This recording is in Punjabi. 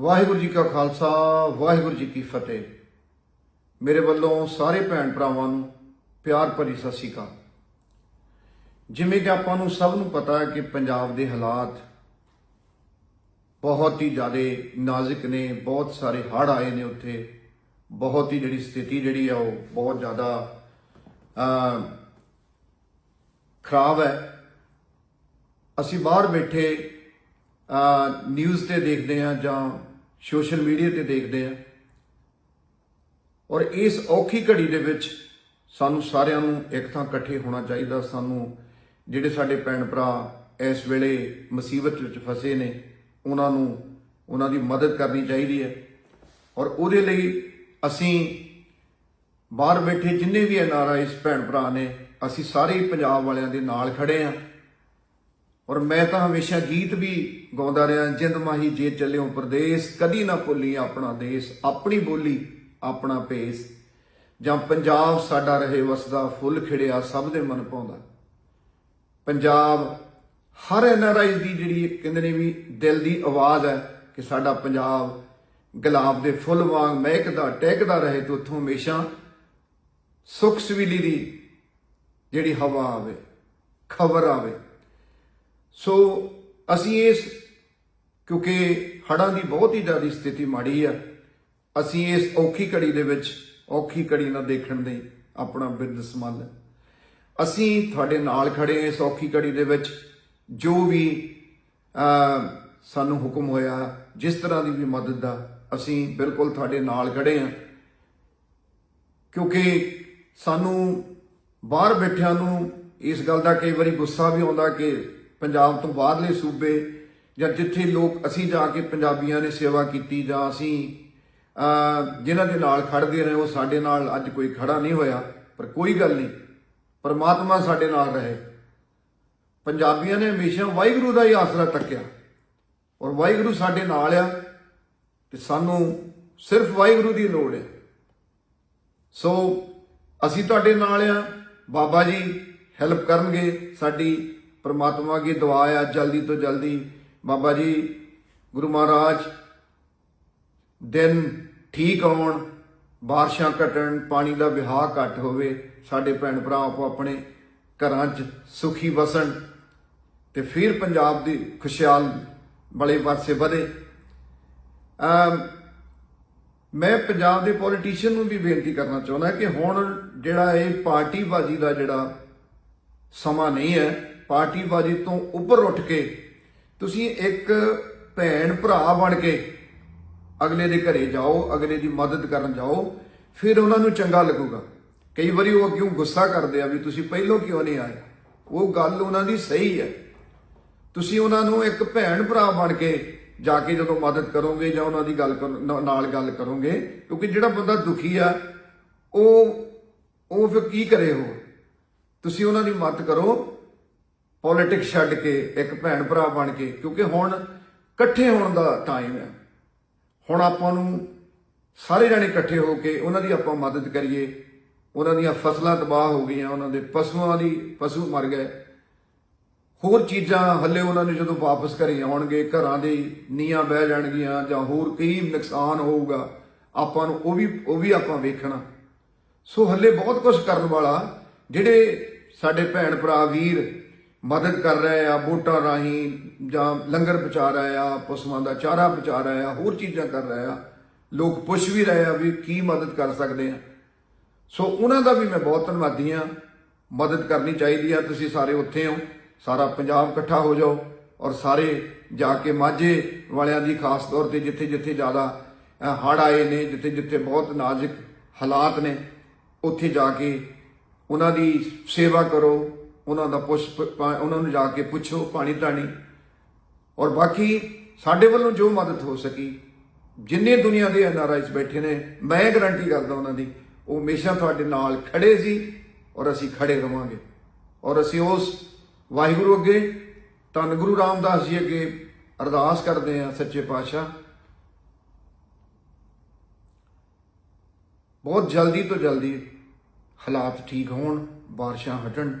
ਵਾਹਿਗੁਰੂ ਜੀ ਕਾ ਖਾਲਸਾ, ਵਾਹਿਗੁਰੂ ਜੀ ਕੀ ਫਤਿਹ। ਮੇਰੇ ਵੱਲੋਂ ਸਾਰੇ ਭੈਣ ਭਰਾਵਾਂ ਨੂੰ ਪਿਆਰ ਭਰੀ ਸਤਿ ਸ਼੍ਰੀ ਅਕਾਲ। ਜਿਵੇਂ ਕਿ ਆਪਾਂ ਨੂੰ ਸਭ ਨੂੰ ਪਤਾ ਹੈ ਕਿ ਪੰਜਾਬ ਦੇ ਹਾਲਾਤ ਬਹੁਤ ਹੀ ਜ਼ਿਆਦਾ ਨਾਜ਼ੁਕ ਨੇ, ਬਹੁਤ ਸਾਰੇ ਹੜ੍ਹ ਆਏ ਨੇ ਉੱਥੇ। ਬਹੁਤ ਹੀ ਜਿਹੜੀ ਸਥਿਤੀ ਜਿਹੜੀ ਆ, ਉਹ ਬਹੁਤ ਜ਼ਿਆਦਾ ਖਰਾਬ ਹੈ। ਅਸੀਂ ਬਾਹਰ ਬੈਠੇ ਨਿਊਜ਼ ਤੇ ਦੇਖਦੇ ਹਾਂ ਜਾਂ ਸੋਸ਼ਲ ਮੀਡੀਆ ਤੇ ਦੇਖਦੇ ਹਾਂ ਔਰ ਇਸ ਔਖੀ ਘੜੀ ਦੇ ਵਿੱਚ ਸਾਨੂੰ ਸਾਰਿਆਂ ਨੂੰ ਇੱਕ ਥਾਂ ਇਕੱਠੇ ਹੋਣਾ ਚਾਹੀਦਾ। ਸਾਨੂੰ ਜਿਹੜੇ ਸਾਡੇ ਭੈਣ ਭਰਾ ਇਸ ਵੇਲੇ ਮੁਸੀਬਤ ਵਿੱਚ ਫਸੇ ਨੇ, ਉਹਨਾਂ ਨੂੰ, ਉਹਨਾਂ ਦੀ ਮਦਦ ਕਰਨੀ ਚਾਹੀਦੀ ਹੈ। ਔਰ ਉਹਦੇ ਲਈ ਅਸੀਂ ਬਾਹਰ ਬੈਠੇ ਜਿੰਨੇ ਵੀ ਐਨਆਰਆਈਸ ਭੈਣ ਭਰਾ ਨੇ, ਅਸੀਂ ਸਾਰੇ ਹੀ ਪੰਜਾਬ ਵਾਲਿਆਂ ਦੇ ਨਾਲ ਖੜੇ ਹਾਂ। ਔਰ ਮੈਂ ਤਾਂ ਹਮੇਸ਼ਾ ਗੀਤ ਵੀ ਗਾਉਂਦਾ ਰਿਹਾ, ਜਿੰਦ ਮਾਹੀ ਜੇ ਚੱਲਿਓ ਪਰਦੇਸ, ਕਦੀ ਨਾ ਭੁੱਲੀ ਆਪਣਾ ਦੇਸ਼, ਆਪਣੀ ਬੋਲੀ, ਆਪਣਾ ਭੇਸ। ਜਾਂ ਪੰਜਾਬ ਸਾਡਾ ਰਹੇ ਵਸਦਾ, ਫੁੱਲ ਖਿੜਿਆ ਸਭ ਦੇ ਮਨ ਪਾਉਂਦਾ। ਪੰਜਾਬ ਹਰ ਐਨਆਰਆਈ ਦੀ ਜਿਹੜੀ ਕਹਿੰਦੇ ਨੇ ਵੀ ਦਿਲ ਦੀ ਆਵਾਜ਼ ਹੈ ਕਿ ਸਾਡਾ ਪੰਜਾਬ ਗੁਲਾਬ ਦੇ ਫੁੱਲ ਵਾਂਗ ਮਹਿਕਦਾ, ਟਹਿਕਦਾ ਰਹੇ ਤੇ ਉੱਥੋਂ ਹਮੇਸ਼ਾ ਸੁਖ ਸਵੀਲੀ ਦੀ ਜਿਹੜੀ ਹਵਾ ਆਵੇ, ਖਬਰ ਆਵੇ। ਸੋ ਅਸੀਂ ਇਸ, ਕਿਉਂਕਿ ਹੜ੍ਹਾਂ ਦੀ ਬਹੁਤ ਹੀ ਜ਼ਿਆਦਾ ਸਥਿਤੀ ਮਾੜੀ ਆ, ਅਸੀਂ ਇਸ ਔਖੀ ਘੜੀ ਦੇ ਵਿੱਚ ਔਖੀ ਘੜੀ ਨਾਲ ਦੇਖਣ ਦੇ ਆਪਣਾ ਬਿਰਧ ਸੰਭਾਲ ਅਸੀਂ ਤੁਹਾਡੇ ਨਾਲ ਖੜੇ ਹਾਂ ਇਸ ਔਖੀ ਘੜੀ ਦੇ ਵਿੱਚ, ਜੋ ਵੀ ਸਾਨੂੰ ਹੁਕਮ ਹੋਇਆ, ਜਿਸ ਤਰ੍ਹਾਂ ਦੀ ਵੀ ਮਦਦ ਦਾ ਅਸੀਂ ਬਿਲਕੁਲ ਤੁਹਾਡੇ ਨਾਲ ਖੜੇ ਹਾਂ। ਕਿਉਂਕਿ ਸਾਨੂੰ ਬਾਹਰ ਬੈਠਿਆਂ ਨੂੰ ਇਸ ਗੱਲ ਦਾ ਕਈ ਵਾਰੀ ਗੁੱਸਾ ਵੀ ਆਉਂਦਾ ਕਿ ਪੰਜਾਬ ਤੋਂ ਬਾਹਰਲੇ ਸੂਬੇ ਜਾਂ ਜਿੱਥੇ ਲੋਕ ਅਸੀਂ ਜਾ ਕੇ ਪੰਜਾਬੀਆਂ ਨੇ ਸੇਵਾ ਕੀਤੀ ਜਾਂ ਅਸੀਂ ਅਹ, ਜਿਨ੍ਹਾਂ ਦੇ ਨਾਲ ਖੜਦੇ ਰਹੇ ਉਹ ਸਾਡੇ ਨਾਲ ਅੱਜ ਕੋਈ ਖੜਾ ਨਹੀਂ ਹੋਇਆ ਪਰ ਕੋਈ ਗੱਲ ਨਹੀਂ ਪਰਮਾਤਮਾ ਸਾਡੇ ਨਾਲ ਰਹੇ। ਪੰਜਾਬੀਆਂ ਨੇ ਹਮੇਸ਼ਾ ਵਾਹਿਗੁਰੂ ਦਾ ਹੀ ਆਸਰਾ ਤੱਕਿਆ ਔਰ ਵਾਹਿਗੁਰੂ ਸਾਡੇ ਨਾਲ ਆ ਤੇ ਸਾਨੂੰ ਸਿਰਫ ਵਾਹਿਗੁਰੂ ਦੀ ਲੋੜ ਹੈ। ਸੋ ਅਸੀਂ ਤੁਹਾਡੇ ਨਾਲ ਆ। ਬਾਬਾ ਜੀ ਹੈਲਪ ਕਰਨਗੇ ਸਾਡੀ ਪ੍ਰਮਾਤਮਾ ਅੱਗੇ ਦੁਆ ਆ, ਜਲਦੀ ਤੋਂ ਜਲਦੀ। ਬਾਬਾ ਜੀ, ਗੁਰੂ ਮਹਾਰਾਜ, ਦਿਨ ਠੀਕ ਆਉਣ ਬਾਰਿਸ਼ਾਂ ਘਟਣ, ਪਾਣੀ ਦਾ ਵਿਹਾਰ ਘੱਟ ਹੋਵੇ, ਸਾਡੇ ਭੈਣ ਭਰਾ ਆਪੋ ਆਪਣੇ ਘਰਾਂ 'ਚ ਸੁਖੀ ਵਸਣ ਤੇ ਫਿਰ ਪੰਜਾਬ ਦੀ ਖੁਸ਼ਹਾਲ ਬੜੇ ਪਾਸੇ ਵਧੇ। ਮੈਂ ਪੰਜਾਬ ਦੇ ਪੋਲੀਟੀਸ਼ੀਅਨ ਨੂੰ ਵੀ ਬੇਨਤੀ ਕਰਨਾ ਚਾਹੁੰਦਾ ਕਿ ਹੁਣ ਜਿਹੜਾ ਇਹ ਪਾਰਟੀਬਾਜ਼ੀ ਦਾ ਜਿਹੜਾ ਸਮਾਂ ਨਹੀਂ ਹੈ ਪਾਰਟੀਬਾਜ਼ੀ ਤੋਂ ਉੱਪਰ ਉੱਠ ਕੇ ਤੁਸੀਂ ਇੱਕ ਭੈਣ ਭਰਾ ਬਣ ਕੇ ਅਗਲੇ ਦੇ ਘਰੇ ਜਾਓ, ਅਗਲੇ ਦੀ ਮਦਦ ਕਰਨ ਜਾਓ, ਫਿਰ ਉਹਨਾਂ ਨੂੰ ਚੰਗਾ ਲੱਗੂਗਾ। ਕਈ ਵਾਰੀ ਉਹ ਅੱਗੇ ਗੁੱਸਾ ਕਰਦੇ ਆ ਵੀ ਤੁਸੀਂ ਪਹਿਲੋਂ ਕਿਉਂ ਨਹੀਂ ਆਏ? ਉਹ ਗੱਲ ਉਹਨਾਂ ਦੀ ਸਹੀ ਹੈ। ਤੁਸੀਂ ਉਹਨਾਂ ਨੂੰ ਇੱਕ ਭੈਣ ਭਰਾ ਬਣ ਕੇ ਜਾ ਕੇ ਜਦੋਂ ਮਦਦ ਕਰੋਗੇ ਜਾਂ ਉਹਨਾਂ ਦੀ ਗੱਲ ਕਰ- ਨਾਲ ਗੱਲ ਕਰੋਗੇ, ਕਿਉਂਕਿ ਜਿਹੜਾ ਬੰਦਾ ਦੁਖੀ ਆ, ਉਹ ਉਹ ਫਿਰ ਕੀ ਕਰੇ ਹੋ ਤੁਸੀਂ ਉਹਨਾਂ ਦੀ ਮਦਦ ਕਰੋ ਪੋਲਿਟਿਕਸ ਛੱਡ ਕੇ ਇੱਕ ਭੈਣ ਭਰਾ ਬਣ ਕੇ, ਕਿਉਂਕਿ ਹੁਣ ਇਕੱਠੇ ਹੋਣ ਦਾ ਟਾਈਮ ਹੈ। ਹੁਣ ਆਪਾਂ ਨੂੰ ਸਾਰੇ ਜਣੇ ਇਕੱਠੇ ਹੋ ਕੇ ਉਹਨਾਂ ਦੀ ਆਪਾਂ ਮਦਦ ਕਰੀਏ। ਉਹਨਾਂ ਦੀਆਂ ਫਸਲਾਂ ਤਬਾਹ ਹੋ ਗਈਆਂ, ਉਹਨਾਂ ਦੇ ਪਸ਼ੂਆਂ ਦੀ ਪਸ਼ੂ ਮਰ ਗਏ। ਹੋਰ ਚੀਜ਼ਾਂ ਹੱਲੇ ਉਹਨਾਂ ਨੂੰ ਜਦੋਂ ਵਾਪਸ ਘਰੇ ਆਉਣਗੇ, ਘਰਾਂ ਦੇ ਨੀਆਂ ਬਹਿ ਜਾਣਗੀਆਂ ਜਾਂ ਹੋਰ ਕਈ ਨੁਕਸਾਨ ਹੋਊਗਾ, ਆਪਾਂ ਨੂੰ ਉਹ ਵੀ ਉਹ ਵੀ ਆਪਾਂ ਵੇਖਣਾ। ਸੋ ਹੱਲੇ ਬਹੁਤ ਕੁਝ ਕਰਨ ਵਾਲਾ ਜਿਹੜੇ ਸਾਡੇ ਭੈਣ ਭਰਾ ਵੀਰ ਮਦਦ ਕਰ ਰਹੇ ਆ, ਵੋਟਾਂ ਰਾਹੀਂ ਜਾਂ ਲੰਗਰ ਪਹੁੰਚਾ ਰਹੇ ਆ, ਪਸ਼ੂਆਂ ਦਾ ਚਾਰਾ ਪਹੁੰਚਾ ਰਹੇ ਆ, ਹੋਰ ਚੀਜ਼ਾਂ ਕਰ ਰਹੇ ਆ। ਲੋਕ ਪੁੱਛ ਵੀ ਰਹੇ ਆ ਵੀ ਕੀ ਮਦਦ ਕਰ ਸਕਦੇ ਆ। ਸੋ ਉਹਨਾਂ ਦਾ ਵੀ ਮੈਂ ਬਹੁਤ ਧੰਨਵਾਦੀ ਆ ਮਦਦ ਕਰਨੀ ਚਾਹੀਦੀ ਆ, ਤੁਸੀਂ ਸਾਰੇ ਉੱਥੇ ਹੋ ਸਾਰਾ ਪੰਜਾਬ ਇਕੱਠਾ ਹੋ ਜਾਓ ਔਰ ਸਾਰੇ ਜਾ ਕੇ ਮਾਝੇ ਵਾਲਿਆਂ ਦੀ ਖਾਸ ਤੌਰ ਤੇ ਜਿੱਥੇ ਜਿੱਥੇ ਜ਼ਿਆਦਾ ਹੜ ਆਏ ਨੇ ਜਿੱਥੇ ਜਿੱਥੇ ਬਹੁਤ ਨਾਜ਼ੁਕ ਹਾਲਾਤ ਨੇ, ਉੱਥੇ ਜਾ ਕੇ ਉਹਨਾਂ ਦੀ ਸੇਵਾ ਕਰੋ ਉਹਨਾਂ ਦਾ ਪੁੱਛ ਪਾ- ਉਹਨਾਂ ਨੂੰ ਜਾ ਕੇ ਪੁੱਛੋ ਪਾਣੀ ਢਾਣੀ ਔਰ ਬਾਕੀ ਸਾਡੇ ਵੱਲੋਂ ਜੋ ਮਦਦ ਹੋ ਸਕੀ, ਜਿੰਨੇ ਦੁਨੀਆ ਦੇ ਐਨਆਰਆਈਸ ਬੈਠੇ ਨੇ, ਮੈਂ ਗਾਰੰਟੀ ਕਰਦਾ ਉਹਨਾਂ ਦੀ, ਉਹ ਹਮੇਸ਼ਾ ਤੁਹਾਡੇ ਨਾਲ ਖੜੇ ਸੀ ਔਰ ਅਸੀਂ ਖੜੇ ਰਵਾਂਗੇ। ਔਰ ਅਸੀਂ ਉਸ ਵਾਹਿਗੁਰੂ ਅੱਗੇ, ਧੰਨ ਗੁਰੂ ਰਾਮਦਾਸ ਜੀ ਅੱਗੇ ਅਰਦਾਸ ਕਰਦੇ ਹਾਂ, ਸੱਚੇ ਪਾਤਸ਼ਾਹ। ਬਹੁਤ ਜਲਦੀ ਤੋਂ ਜਲਦੀ ਹਾਲਾਤ ਠੀਕ ਹੋਣ, ਬਾਰਿਸ਼ਾਂ ਹਟਣ।